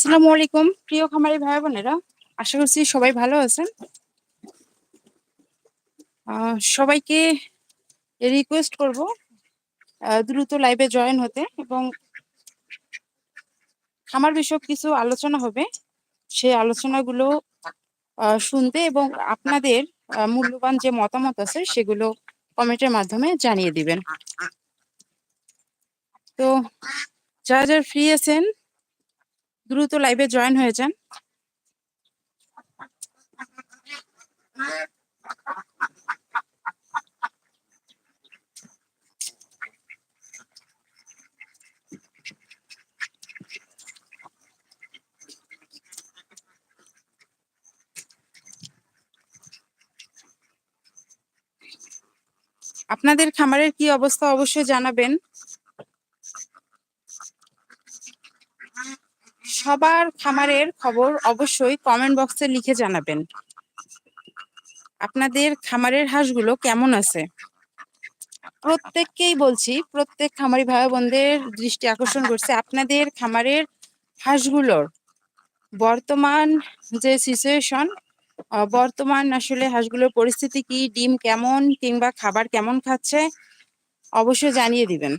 আসসালামু আলাইকুম, প্রিয় খামারি ভাই বোনেরা আশা করছি সবাই ভালো আছেন। সবাইকে রিকোয়েস্ট করব দ্রুত লাইভে জয়েন হতে এবং খামার বিষয়ক কিছু আলোচনা হবে। সেই আলোচনাগুলো শুনতে এবং আপনাদের মূল্যবান যে মতামত আছে সেগুলো কমেন্টের মাধ্যমে জানিয়ে দিবেন। তো, যারা যারা ফ্রি আছেন দ্রুত লাইভে জয়েন হয়ে যান। আপনাদের খামারের কি অবস্থা অবশ্যই জানাবেন। সবার খামারের খবর অবশ্যই কমেন্ট বক্সে লিখে জানাবেন। আপনাদের খামারের হাঁসগুলো কেমন আছে? প্রত্যেককেই বলছি, প্রত্যেক খামারি ভাই বোনদের দৃষ্টি আকর্ষণ করছে আপনাদের খামারের হাঁসগুলোর। বর্তমান যে সিচুয়েশন বর্তমান আসলে হাঁসগুলোর পরিস্থিতি কি, ডিম কেমন কিংবা খাবার কেমন খাচ্ছে, অবশ্যই জানিয়ে দিবেন।